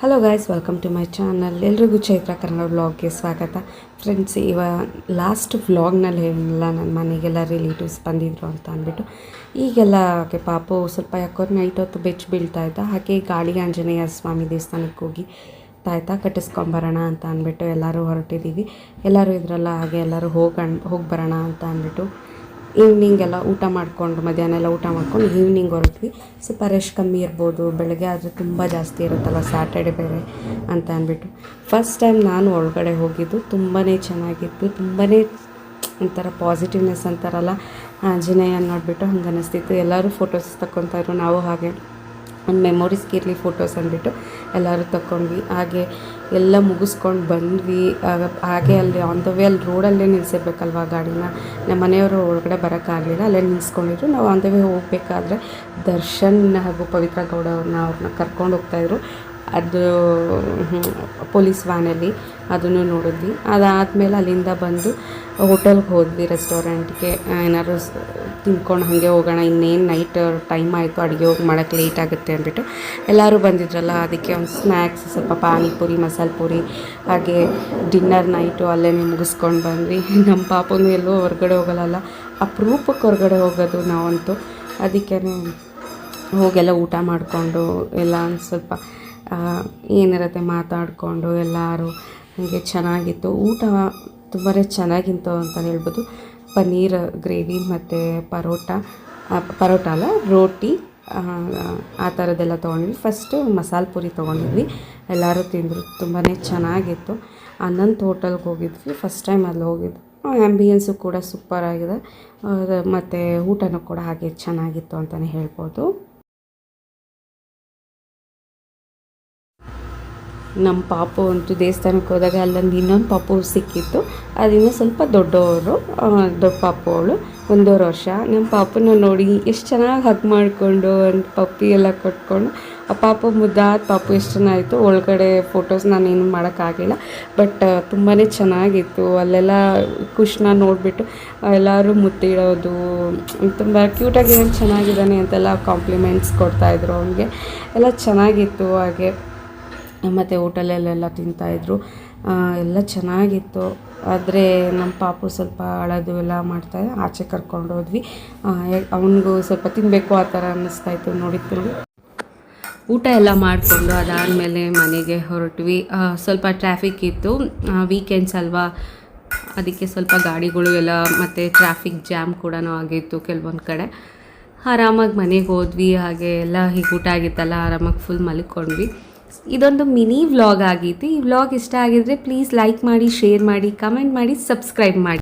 Hello guys welcome to my channel ಎಲ್ರಿಗೂ ಚೈತ್ರ ಕನ್ನಡ ವ್ಲಾಗ್ಗೆ ಸ್ವಾಗತ. Friends ಇವ ಲಾಸ್ಟ್ ವ್ಲಾಗ್ನಲ್ಲಿ ಹೇಳಿಲ್ಲ ನನ್ನ ಮನೆಗೆಲ್ಲ ರಿಲೇಟಿವ್ಸ್ ಬಂದಿದ್ರು ಅಂತ ಅಂದ್ಬಿಟ್ಟು, ಈಗೆಲ್ಲ ಆಕೆ ಪಾಪು ಸ್ವಲ್ಪ ಯಾಕೋ ನೈಟ್ ಹೊತ್ತು ಬೆಚ್ಚ ಬೀಳ್ತಾ ಇದ್ದ. ಹಾಗೆ ಗಾಳಿ ಆಂಜನೇಯ ಸ್ವಾಮಿ ದೇವಸ್ಥಾನಕ್ಕೆ ಹೋಗಿ ತಾಯ್ತಾ ಕಟ್ಟಿಸ್ಕೊಂಬರೋಣ ಅಂತ ಅಂದ್ಬಿಟ್ಟು ಎಲ್ಲರೂ ಹೊರಟಿದ್ದೀವಿ. ಎಲ್ಲರೂ ಇದ್ರಲ್ಲ, ಹಾಗೆ ಎಲ್ಲರೂ ಹೋಗೋಣ ಹೋಗಿ ಬರೋಣ ಅಂತ ಅಂದ್ಬಿಟ್ಟು ಈವ್ನಿಂಗ್ ಎಲ್ಲ ಊಟ ಮಾಡಿಕೊಂಡು, ಮಧ್ಯಾಹ್ನ ಎಲ್ಲ ಊಟ ಮಾಡ್ಕೊಂಡು ಈವ್ನಿಂಗ್ ಹೊರಟ್ವಿ. ಸ್ವಲ್ಪ ರಶ್ ಕಮ್ಮಿ ಇರ್ಬೋದು, ಬೆಳಗ್ಗೆ ಆದರೆ ತುಂಬ ಜಾಸ್ತಿ ಇರುತ್ತಲ್ಲ ಸ್ಯಾಟರ್ಡೆ ಬೇರೆ ಅಂತ ಅಂದ್ಬಿಟ್ಟು. ಫಸ್ಟ್ ಟೈಮ್ ನಾನು ಒಳಗಡೆ ಹೋಗಿದ್ದು ತುಂಬಾ ಚೆನ್ನಾಗಿತ್ತು ತುಂಬಾ ಒಂಥರ ಪಾಸಿಟಿವ್ನೆಸ್ ಅಂತಾರಲ್ಲ ಆಂಜನೇಯ ನೋಡಿಬಿಟ್ಟು ಹಂಗೆ ಅನ್ನಿಸ್ತಿತ್ತು ಎಲ್ಲರೂ ಫೋಟೋಸ್ ತಗೊತಾಯಿದ್ರು ನಾವು ಹಾಗೆ, ಒಂದು ಮೆಮೊರೀಸ್ಗಿರಲಿ ಫೋಟೋಸ್ ಅಂದ್ಬಿಟ್ಟು. ಎಲ್ಲರೂ ತಗೊಂಡ್ವಿ ಹಾಗೆ ಎಲ್ಲ ಮುಗಿಸ್ಕೊಂಡು ಬಂದ್ವಿ. ಹಾಗೆ ಅಲ್ಲಿ ಆನ್ ದ ವೇ ಅಲ್ಲಿ ರೋಡಲ್ಲೇ ನಿಲ್ಲಿಸಿರ್ಬೇಕಲ್ವ ಗಾಡಿನ? ನಮ್ಮ ಮನೆಯವರು ಒಳಗಡೆ ಬರೋಕ್ಕಾಗಲಿಲ್ಲ ಅಲ್ಲೇ ನಿಲ್ಲಿಸ್ಕೊಂಡಿದ್ರು ನಾವು ಆನ್ ದ ವೇ ಹೋಗಬೇಕಾದ್ರೆ ದರ್ಶನ್ ಹಾಗೂ ಪವಿತ್ರ ಗೌಡ ಅವ್ರನ್ನ ಅವ್ರನ್ನ ಕರ್ಕೊಂಡು ಹೋಗ್ತಾಯಿದ್ರು ಅದು ಪೊಲೀಸ್ ವ್ಯಾನಲ್ಲಿ ಅದನ್ನು ನೋಡಿದ್ವಿ. ಅದಾದಮೇಲೆ ಅಲ್ಲಿಂದ ಬಂದು ಹೋಟೆಲ್ಗೆ ಹೋದ್ವಿ, ರೆಸ್ಟೋರೆಂಟ್ಗೆ. ಏನಾದ್ರು ತಿನ್ಕೊಂಡು ಹಾಗೆ ಹೋಗೋಣ, ಇನ್ನೇನು ನೈಟ್ ಟೈಮ್ ಆಯಿತು, ಅಡುಗೆ ಹೋಗಿ ಮಾಡೋಕ್ಕೆ ಲೇಟ್ ಆಗುತ್ತೆ ಅಂದ್ಬಿಟ್ಟು ಎಲ್ಲರೂ ಬಂದಿದ್ರಲ್ಲ, ಅದಕ್ಕೆ ಒಂದು ಸ್ನ್ಯಾಕ್ಸ್ ಸ್ವಲ್ಪ ಪಾನಿಪುರಿ, ಮಸಾಲೆ ಪೂರಿ, ಹಾಗೆ ಡಿನ್ನರ್ ನೈಟು ಅಲ್ಲೇ ಮುಗಿಸ್ಕೊಂಡು ಬಂದ್ವಿ. ನಮ್ಮ ಪಾಪನೂ ಎಲ್ಲೂ ಹೊರಗಡೆ ಹೋಗಲ್ಲ ಅಪರೂಪಕ್ಕೆ ಹೊರಗಡೆ ಹೋಗೋದು ನಾವಂತೂ. ಅದಕ್ಕೆ ಹೋಗೆಲ್ಲ ಊಟ ಮಾಡಿಕೊಂಡು ಎಲ್ಲ ಒಂದು ಸ್ವಲ್ಪ ಏನಿರುತ್ತೆ ಮಾತಾಡಿಕೊಂಡು ಎಲ್ಲರೂ ಹಾಗೆ ಚೆನ್ನಾಗಿತ್ತು. ಊಟ ತುಂಬಾ ಚೆನ್ನಾಗಿತ್ತು ಅಂತ ಹೇಳ್ಬೋದು. ಪನ್ನೀರ್, ಗ್ರೇವಿ ಮತ್ತು ಪರೋಟ. ಪರೋಟ ಅಲ್ಲ, ರೋಟಿ. ಆ ಥರದ್ದೆಲ್ಲ ತೊಗೊಂಡ್ವಿ ಫಸ್ಟು ಮಸಾಲೆ ಪೂರಿ ತೊಗೊಂಡಿದ್ವಿ. ಎಲ್ಲರೂ ತಿಂದರು. ತುಂಬಾ ಚೆನ್ನಾಗಿತ್ತು. ಅನಂತ್ ಹೋಟೆಲ್ಗೆ ಹೋಗಿದ್ವಿ. ಫಸ್ಟ್ ಟೈಮ್ ಅಲ್ಲಿ ಹೋಗಿದ್ವಿ ಆ್ಯಂಬಿಯನ್ಸು ಕೂಡ ಸೂಪರ್ ಆಗಿದೆ. ಮತ್ತು ಊಟನೂ ಕೂಡ ಹಾಗೆ ಚೆನ್ನಾಗಿತ್ತು ಅಂತಲೇ ಹೇಳ್ಬೋದು. ನಮ್ಮ ಪಾಪು ಅಂತೂ ದೇವಸ್ಥಾನಕ್ಕೆ ಹೋದಾಗ ಅಲ್ಲೊಂದು ಇನ್ನೊಂದು ಪಾಪು ಸಿಕ್ಕಿತ್ತು. ಅದಿನ್ನೂ ಸ್ವಲ್ಪ ದೊಡ್ಡವರು ದೊಡ್ಡ ಪಾಪು ಅವಳು, ಒಂದೂವರೆ ವರ್ಷ. ನಮ್ಮ ಪಾಪನ ನೋಡಿ ಎಷ್ಟು ಚೆನ್ನಾಗಿ ಹಗ್ ಮಾಡಿಕೊಂಡು ಒಂದು ಪಪ್ಪಿ ಎಲ್ಲ ಕಟ್ಕೊಂಡು, ಆ ಪಾಪು ಮುದ್ದಾದ ಪಾಪು ಎಷ್ಟು ಚೆನ್ನಾಗಿತ್ತು. ಒಳಗಡೆ ಫೋಟೋಸ್ ನಾನೇನು ಮಾಡೋಕ್ಕಾಗಿಲ್ಲ. ಬಟ್ ತುಂಬಾ ಚೆನ್ನಾಗಿತ್ತು. ಅಲ್ಲೆಲ್ಲ ಖುಷಿನ ನೋಡಿಬಿಟ್ಟು ಎಲ್ಲರೂ ಮುತ್ತಿಡೋದು, ತುಂಬ ಕ್ಯೂಟಾಗಿ ಚೆನ್ನಾಗಿದ್ದಾನೆ ಅಂತೆಲ್ಲ ಕಾಂಪ್ಲಿಮೆಂಟ್ಸ್ ಕೊಡ್ತಾಯಿದ್ರು ಅವನಿಗೆ. ಎಲ್ಲ ಚೆನ್ನಾಗಿತ್ತು ಹಾಗೆ. ಮತ್ತು ಹೋಟೆಲಲ್ಲೆಲ್ಲ ತಿಂತಾಯಿದ್ರು. ಎಲ್ಲ ಚೆನ್ನಾಗಿತ್ತು. ಆದರೆ ನಮ್ಮ ಪಾಪು ಸ್ವಲ್ಪ ಅಳೋದು ಎಲ್ಲ ಮಾಡ್ತಾ ಆಚೆ ಕರ್ಕೊಂಡು ಹೋದ್ವಿ. ಅವನಿಗೂ ಸ್ವಲ್ಪ ತಿನ್ನಬೇಕು ಆ ಥರ ಅನ್ನಿಸ್ತಾಯಿತ್ತು ನೋಡಿದ್ದು ಊಟ ಎಲ್ಲ ಮಾಡಿಕೊಂಡು ಅದಾದಮೇಲೆ ಮನೆಗೆ ಹೊರಟ್ವಿ. ಸ್ವಲ್ಪ ಟ್ರಾಫಿಕ್ ಇತ್ತು. ವೀಕೆಂಡ್ಸ್ ಅಲ್ವಾ? ಅದಕ್ಕೆ ಸ್ವಲ್ಪ ಗಾಡಿಗಳು ಎಲ್ಲ ಮತ್ತು ಟ್ರಾಫಿಕ್ ಜಾಮ್ ಕೂಡ ಆಗಿತ್ತು ಕೆಲವೊಂದು ಕಡೆ. ಆರಾಮಾಗಿ ಮನೆಗೆ ಹೋದ್ವಿ. ಹಾಗೆ ಎಲ್ಲ ಹೀಗೆ ಊಟ ಆಗಿತ್ತಲ್ಲ, ಆರಾಮಾಗಿ ಫುಲ್ ಮಲ್ಕೊಂಡ್ವಿ. ಇದೊಂದು ಮಿನಿ ವ್ಲಾಗ್ ಆಗಿತ್ತು ಈ ವ್ಲಾಗ್ ಇಷ್ಟ ಆಗಿದ್ರೆ ಪ್ಲೀಸ್ ಲೈಕ್ ಮಾಡಿ ಶೇರ್ ಮಾಡಿ ಕಮೆಂಟ್ ಮಾಡಿ ಸಬ್ಸ್ಕ್ರೈಬ್ ಮಾಡಿ.